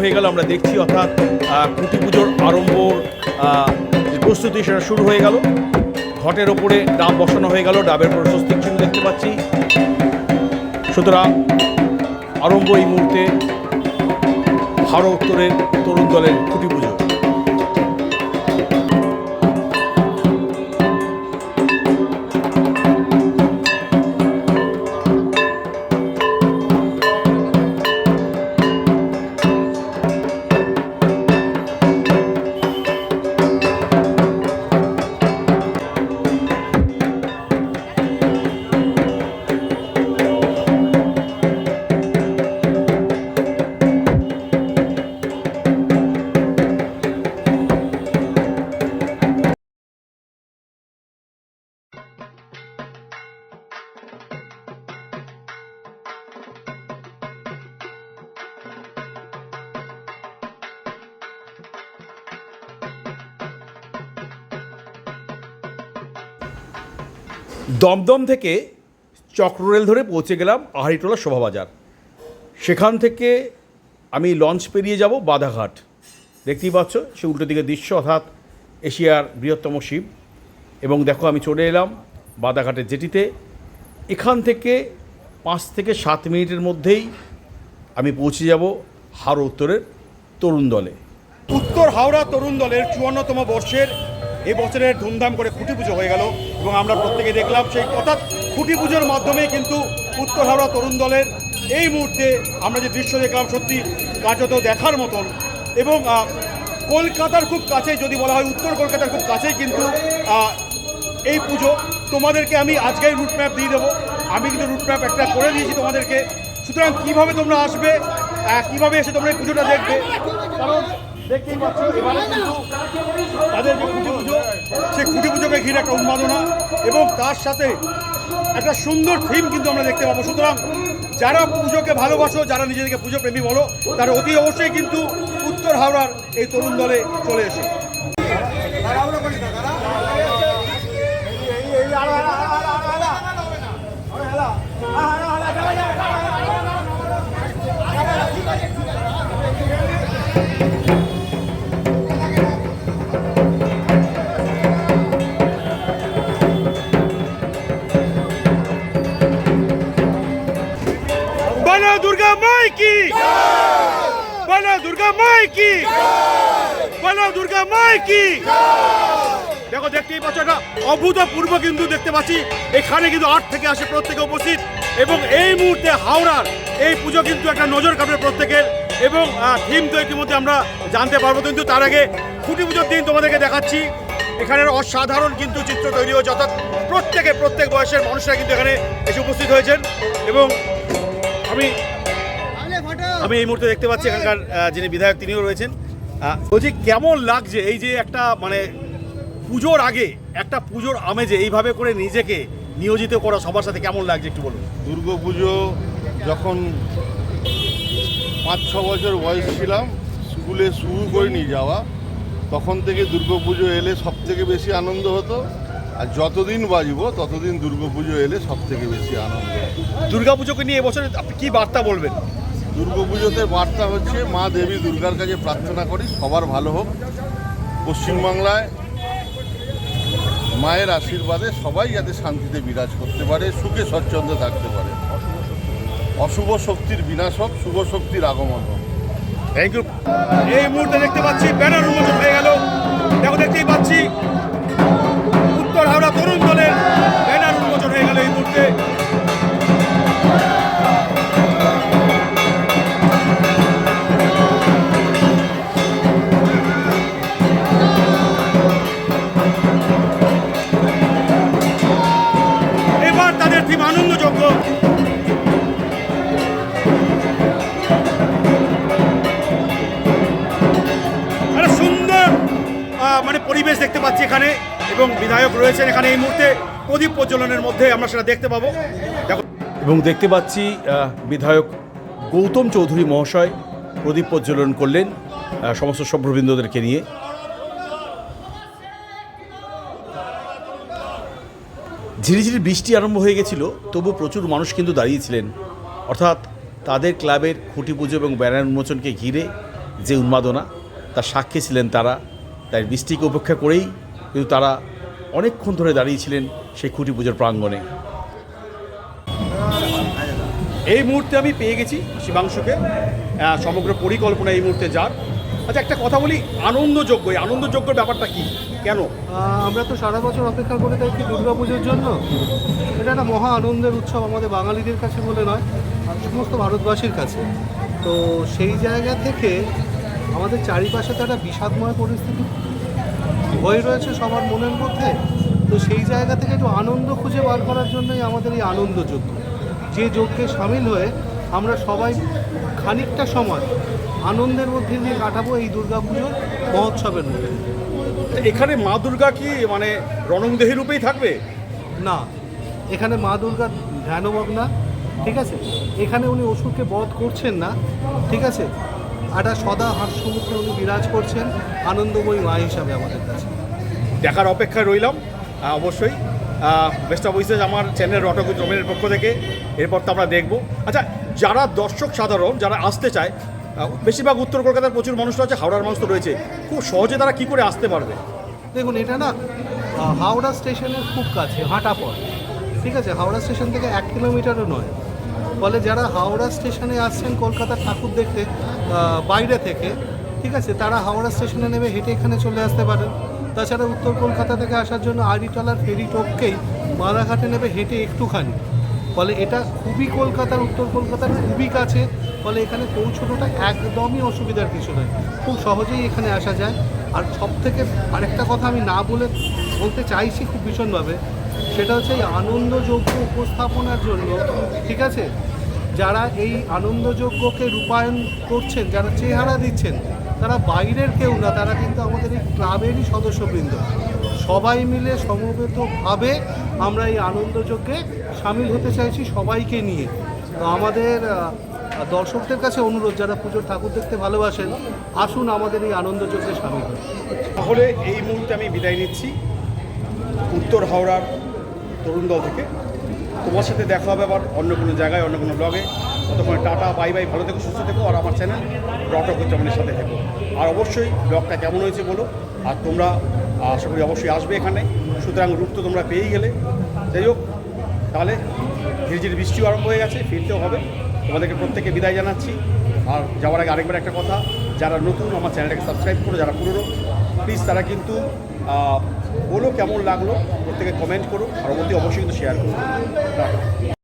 আরম্ভ হয়ে গেল, আমরা দেখছি, অর্থাৎ কুটি পুজোর আরম্ভর যে প্রস্তুতি সেটা শুরু হয়ে গেল। ঘটের ওপরে ডাব বসানো হয়ে গেল, ডাবের প্রশস্তিক চিহ্ন দেখতে পাচ্ছি। সুতরাং, আরম্ভ এই মুহূর্তে ভারত উত্তরের তরুণ দলের কুটি পুজো। দমদম থেকে চক্ররেল ধরে পৌঁছে গেলাম আহারিটোলা শোভাবাজার। সেখান থেকে আমি লঞ্চ পেরিয়ে যাব বাধাঘাট। দেখতেই পাচ্ছ, সে উল্টো দিকের দৃশ্য, অর্থাৎ এশিয়ার বৃহত্তম শিব। এবং দেখো আমি চলে এলাম বাদাঘাটের জেটিতে। এখান থেকে পাঁচ থেকে সাত মিনিটের মধ্যেই আমি পৌঁছে যাব হারো উত্তরের তরুণ দলে। উত্তর হাওড়া তরুণ দলের চুয়ান্নতম বর্ষের এ বছরের ধুমধাম করে খুঁটি পুজো হয়ে গেল এবং আমরা প্রত্যেকে দেখলাম সেই অর্থাৎ খুঁটি পুজোর মাধ্যমেই কিন্তু উত্তর হাওড়া তরুণ দলের এই মুহূর্তে আমরা যে দৃশ্য দেখলাম সত্যি কার্যত দেখার মতন এবং কলকাতার খুব কাছে যদি বলা হয় উত্তর কলকাতার খুব কাছেই কিন্তু এই পুজো তোমাদেরকে আমি আজকেই রুট ম্যাপ দিয়ে দেবো। আমি কিন্তু রুট ম্যাপ একটা করে দিয়েছি তোমাদেরকে। সুতরাং কীভাবে তোমরা আসবে কীভাবে এসে তোমরা এই পুজোটা দেখবে কারণ দেখতেই পাচ্ছ। এবারে কিন্তু তাদের যে খুঁটি পুজো, সেই খুঁটি পুজোকে ঘিরে একটা উন্মাদনা এবং তার সাথে একটা সুন্দর থিম কিন্তু আমরা দেখতে পাবো। সুতরাং যারা পুজোকে ভালোবাসো, যারা নিজেদেরকে পুজো প্রেমী বলো, তারা অতি অবশ্যই কিন্তু উত্তর হাওড়ার এই তরুণ দলে চলে এসে। দুর্গা মাই কি বলো দুর্গা মাই কি বলো দুর্গা মাই কি দেখো দেখতেই পাচ্ছ একটা অভূতপূর্ব কিন্তু দেখতে পাচ্ছি। এখানে কিন্তু আট থেকে আসে প্রত্যেকে উপস্থিত। এবং এই মুহূর্তে হাওড়ার এই পুজো কিন্তু একটা নজর কাটবে প্রত্যেকের। এবং থিম তো ইতিমধ্যে আমরা জানতে পারব, কিন্তু তার আগে খুঁটি পুজোর দিন তোমাদেরকে দেখাচ্ছি। এখানের অসাধারণ কিন্তু চিত্র তৈরি হয়েছে, অর্থাৎ প্রত্যেকে প্রত্যেক বয়সের মানুষরা কিন্তু এখানে এসে উপস্থিত হয়েছেন। এবং আমি আমি এই মুহূর্তে দেখতে পাচ্ছি এখানকার যিনি বিধায়ক তিনিও রয়েছেন। বলছি কেমন লাগছে এই যে একটা মানে পুজোর আগে একটা পুজোর আমেজে এইভাবে করে নিজেকে নিয়োজিত করা সবার সাথে কেমন লাগছে একটু বলুন? দুর্গাপুজো যখন পাঁচ ছ বছর বয়স ছিলাম স্কুলে শুরু করে নিয়ে যাওয়া তখন থেকে দুর্গাপুজো এলে সব থেকে বেশি আনন্দ হতো। আর যতদিন বাজব ততদিন দুর্গাপুজো এলে সব থেকে বেশি আনন্দ হতো। দুর্গাপুজোকে নিয়ে এবছর আপনি কী বার্তা বলবেন? দুর্গাপুজোতে বার্তা হচ্ছে, মা দেবী দুর্গার কাছে প্রার্থনা করি, সবার ভালো হোক। পশ্চিমবাংলায় মায়ের আশীর্বাদে সবাই যাতে শান্তিতে বিরাজ করতে পারে, সুখে স্বচ্ছন্দে থাকতে পারে। অশুভ শক্তির বিনাশ হোক, শুভ শক্তির আগমন হোক। থ্যাংক ইউ এই মুহূর্তে দেখতে পাচ্ছি ব্যানার উন্মোচন হয়ে গেল। দেখো, দেখতেই পাচ্ছি, উত্তর হাওড়া তরুণ দলের ব্যানার উন্মোচন হয়ে গেল এই মুহূর্তে। মানে পরিবেশ দেখতে পাচ্ছি এখানে, এবং বিধায়ক রয়েছেন এখানে এই মুহূর্তে। প্রদীপ প্রজ্বলনের মধ্যে আমরা সেটা দেখতে পাবো। এবং দেখতে পাচ্ছি বিধায়ক গৌতম চৌধুরী মহাশয় প্রদীপ প্রজ্বলন করলেন সমস্ত সভ্যবৃন্দদেরকে নিয়ে। ঝিরিঝিরি বৃষ্টি আরম্ভ হয়ে গেছিল তবু প্রচুর মানুষ কিন্তু দাঁড়িয়েছিলেন। অর্থাৎ তাদের ক্লাবের খুঁটি পুজো এবং ব্যানার উন্মোচনকে ঘিরে যে উন্মাদনা, তার সাক্ষী ছিলেন তারা। তাই বৃষ্টিকে উপেক্ষা করেই কিন্তু তারা অনেকক্ষণ ধরে দাঁড়িয়েছিলেন সেই খুঁটি পুজোর প্রাঙ্গণে। এই মুহূর্তে আমি পেয়ে গেছি শিবাংশুকে সমগ্র পরিকল্পনা এই মুহূর্তে যার। আচ্ছা একটা কথা বলি আনন্দযোগ্য এই আনন্দযোগ্যর ব্যাপারটা কি? কেন? আমরা তো সারা বছর অপেক্ষা করে থাকি দুর্গা পুজোর জন্য। এটা একটা মহা আনন্দের উৎসব আমাদের বাঙালিদের কাছে বলে নয়, আর সমস্ত ভারতবাসীর কাছে। তো সেই জায়গা থেকে আমাদের চারিপাশে তো একটা বিষাদময় পরিস্থিতি হয়ে রয়েছে সবার মনের মধ্যে। তো সেই জায়গা থেকে একটু আনন্দ খুঁজে বার করার জন্যই আমাদের এই আনন্দযজ্ঞ যে যজ্ঞে সামিল হয়ে আমরা সবাই খানিকটা সময় আনন্দের মধ্যে দিয়ে কাটাবো এই দুর্গাপুজোর মহোৎসবের মধ্যে। এখানে মা দুর্গা কি মানে রণংদেহী রূপেই থাকবে? না এখানে মা দুর্গা ধ্যানমগ্না ঠিক আছে? এখানে উনি অসুরকে বধ করছেন না ঠিক আছে? একটা সদা হাস্যমুখে উনি বিরাজ করছেন আনন্দময়ী মা হিসাবে আমাদের কাছে। দেখার অপেক্ষায় রইলাম অবশ্যই। বেস্ট অফ উইসেস আমার চ্যানেল রটকুচ রমেনের পক্ষ থেকে এরপর তো আমরা দেখব। আচ্ছা যারা দর্শক সাধারণ যারা আসতে চায় বেশিরভাগ উত্তর কলকাতার প্রচুর মানুষরা আছে হাওড়ার মানুষ তো রয়েছে। খুব সহজে তারা কি করে আসতে পারবে? দেখুন, এটা না হাওড়া স্টেশনের খুব কাছে, হাঁটা পথ। ঠিক আছে, হাওড়া স্টেশন থেকে এক কিলোমিটারও নয়। ফলে যারা হাওড়া স্টেশনে আসছেন, কলকাতার ঠাকুর দেখতে বাইরে থেকে, ঠিক আছে, তারা হাওড়া স্টেশনে নেমে হেঁটে এখানে চলে আসতে পারেন। তাছাড়া উত্তর কলকাতা থেকে আসার জন্য আড়িটলার ফেরি টোপকেই মারাঘাটে নেবে হেঁটে একটুখানি। ফলে এটা খুবই কলকাতার, উত্তর কলকাতার খুবই কাছে, ফলে এখানে পৌঁছানোটা একদমই অসুবিধার কিছু নয়। খুব সহজেই এখানে আসা যায়। আর সব থেকে আরেকটা কথা আমি না বলে বলতে চাইছি খুব ভীষণভাবে, সেটা হচ্ছে এই আনন্দযোগ্য উপস্থাপনার জন্য, ঠিক আছে? যারা এই আনন্দযোগ্যকে রূপায়ণ করছেন, যারা চেহারা দিচ্ছেন, তারা বাইরের কেউ না, তারা কিন্তু আমাদের এই ক্লাবেরই সদস্যবৃন্দ। সবাই মিলে সমবেতভাবে আমরা এই আনন্দযজ্ঞে সামিল হতে চাইছি সবাইকে নিয়ে। তো আমাদের দর্শকদের কাছে অনুরোধ, যারা পুজোর ঠাকুর দেখতে ভালোবাসেন, আসুন আমাদের এই আনন্দযজ্ঞে সামিল হন তাহলে এই মুহূর্তে আমি বিদায় নিচ্ছি উত্তর হাওড়ার তরুণ দল থেকে। তোমার সাথে দেখা হবে আবার অন্য কোনো জায়গায়, অন্য কোনো ব্লগে ততক্ষণে টাটা বাই বাই ভালো থেকো, সুস্থ থেকো, আর আমার চ্যানেল রটক উচ্চামনের সাথে থেকো। আর অবশ্যই ব্লগটা কেমন হয়েছে বলো, আর তোমরা আশা করি অবশ্যই আসবে এখানে। সুতরাং রূপ তো তোমরা পেয়েই গেলে। যাই হোক, তাহলে ধীরে বৃষ্টিও আরম্ভ হয়ে গেছে, ফিরতেও হবে। তোমাদেরকে প্রত্যেকে বিদায় জানাচ্ছি। আর যাওয়ার আগে আরেকবার একটা কথা, যারা নতুন আমার চ্যানেলটাকে সাবস্ক্রাইব করো, যারা পুরনো প্লিজ তারা কিন্তু বলো কেমন লাগল, প্রত্যেকে কমেন্ট করো আর অবশ্যই কিন্তু শেয়ার করো। টাটা।